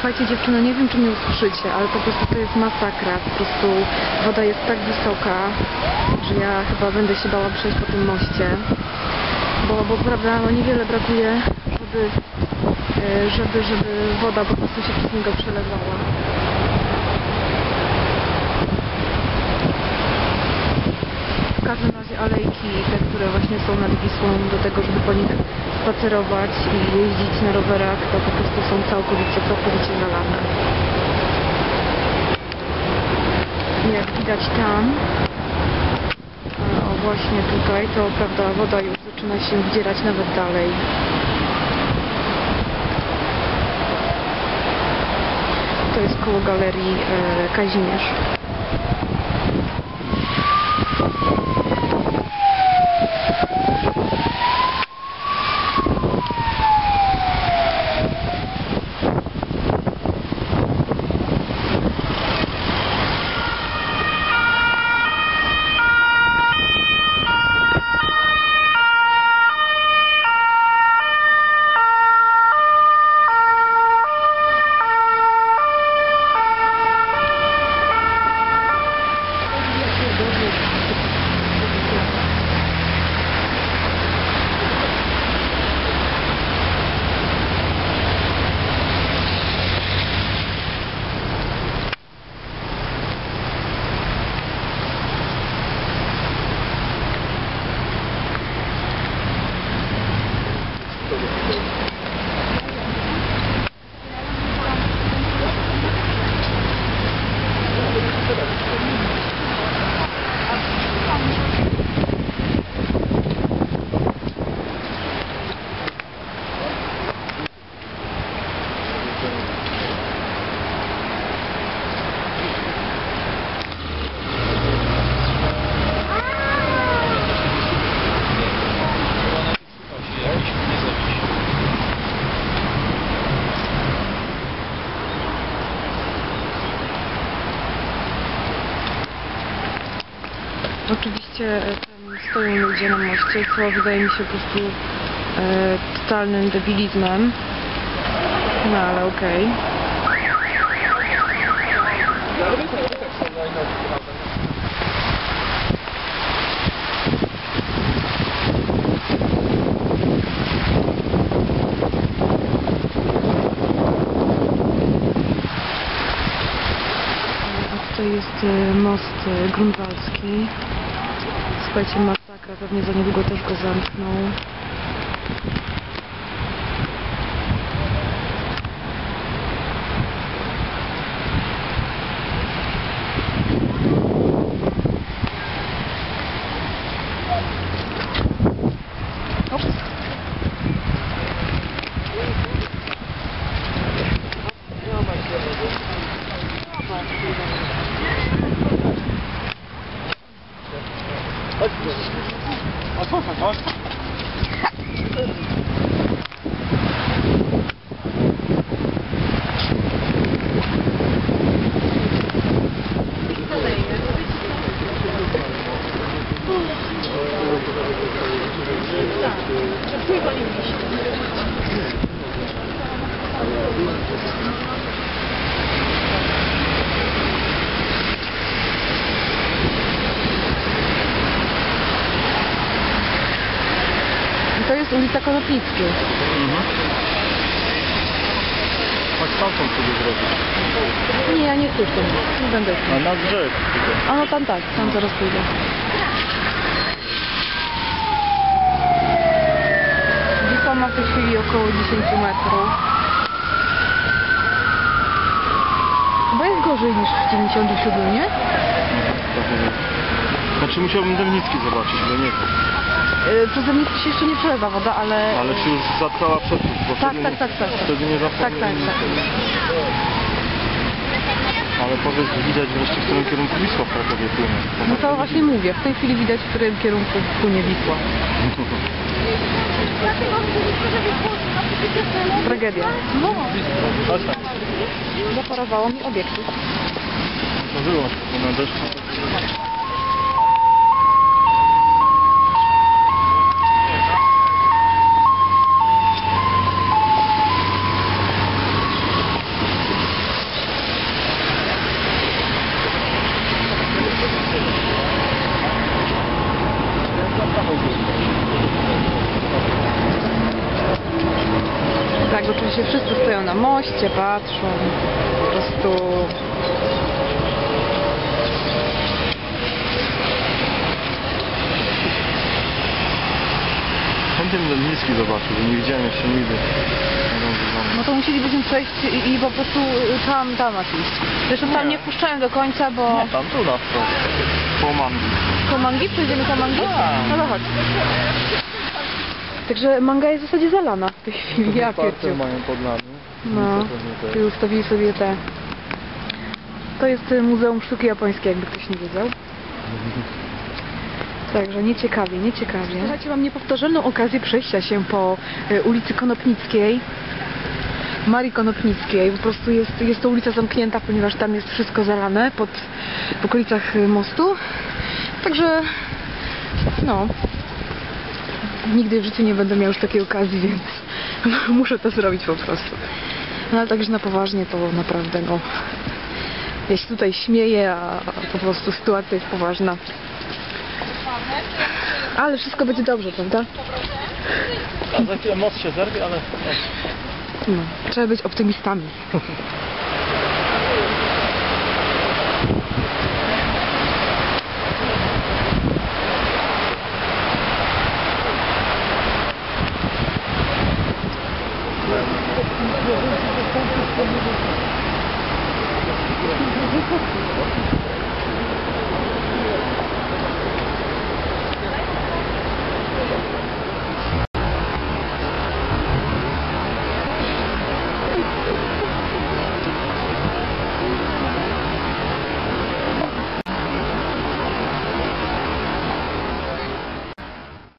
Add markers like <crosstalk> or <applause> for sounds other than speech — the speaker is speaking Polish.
Słuchajcie dziewczyny, nie wiem czy mnie usłyszycie, ale po prostu to jest masakra. Po prostu woda jest tak wysoka, że ja chyba będę się bała przejść po tym moście. Bo, bo prawda, no niewiele brakuje, żeby, e, żeby, żeby woda po prostu się przez niego przelewała. W każdym razie alejki, te, które właśnie są nad Wisłą, do tego, żeby po nich spacerować i jeździć na rowerach, to po prostu są całkowicie, całkowicie zalane. Jak widać tam, o właśnie tutaj, to prawda, woda już zaczyna się wdzierać nawet dalej. To jest koło galerii e, Kazimierz. Oczywiście e, tam stoją ludzie na moście, co wydaje mi się po prostu e, totalnym debilizmem. No ale okej. A tutaj jest e, most e, grunwaldzki. Słuchajcie, masakra, pewnie za niedługo też go zamkną. A co to, co? I to jest ulica Konopnickiej. Mhm. Chodź stamtąd sobie zrobić. Nie, ja nie chcę tam. Nie będę A tam. na brzeg. A no tam tak, tam zaraz pójdę. Wisła ma w tej chwili około 10 metrów. Chyba jest gorzej niż w 97, nie? Znaczy musiałbym Dębnicki zobaczyć, bo nie wiem. Yy, Przez Zemnicki się jeszcze nie przelewa woda, ale... Ale czy już zatkała przetwórz, bo Tak, wtedy, tak, tak, tak. wtedy nie Tak, zapomnę. tak, tak. Ale powiedz, widać wreszcie, w którym kierunku Wisła w Krakowie płynie. Bo No tak to nie właśnie mówię, w tej chwili widać, w którym kierunku płynie Wisła. <laughs> Tragedia. No, Chodź tam. mi obiektyw. No wyłącz, bo na deszczu. Tak, oczywiście wszyscy stoją na moście, patrzą. Po prostu Chętnie bym ten niski zobaczył, nie widziałem jeszcze nigdy. No to musielibyśmy przejść i, i po prostu y, tam, tam aż iść. Zresztą tam Nie. nie wpuszczają do końca, bo... Nie, tam, tu na wprost. Po mangi. Po mangi? Przejdziemy po mangi? Tak. No to chodź. Także manga jest w zasadzie zalana w tej chwili. Ja pierdziu. mają pod nami. No, Pewnie i ustawili sobie te... To jest y, Muzeum Sztuki Japońskiej, jakby ktoś nie wiedział. <laughs> Także nieciekawie, nieciekawie. Słuchajcie, mam niepowtarzalną okazję przejścia się po y, ulicy Konopnickiej. Marii Konopnickiej. Po prostu jest, jest to ulica zamknięta, ponieważ tam jest wszystko zalane pod, w okolicach mostu. Także, no, nigdy w życiu nie będę miał już takiej okazji, więc <laughs> muszę to zrobić po prostu. No ale także na poważnie to naprawdę, no, ja się tutaj śmieję, a po prostu sytuacja jest poważna. Ale wszystko będzie dobrze, prawda? A za chwilę most się zerwie, ale... No, trzeba być optymistami.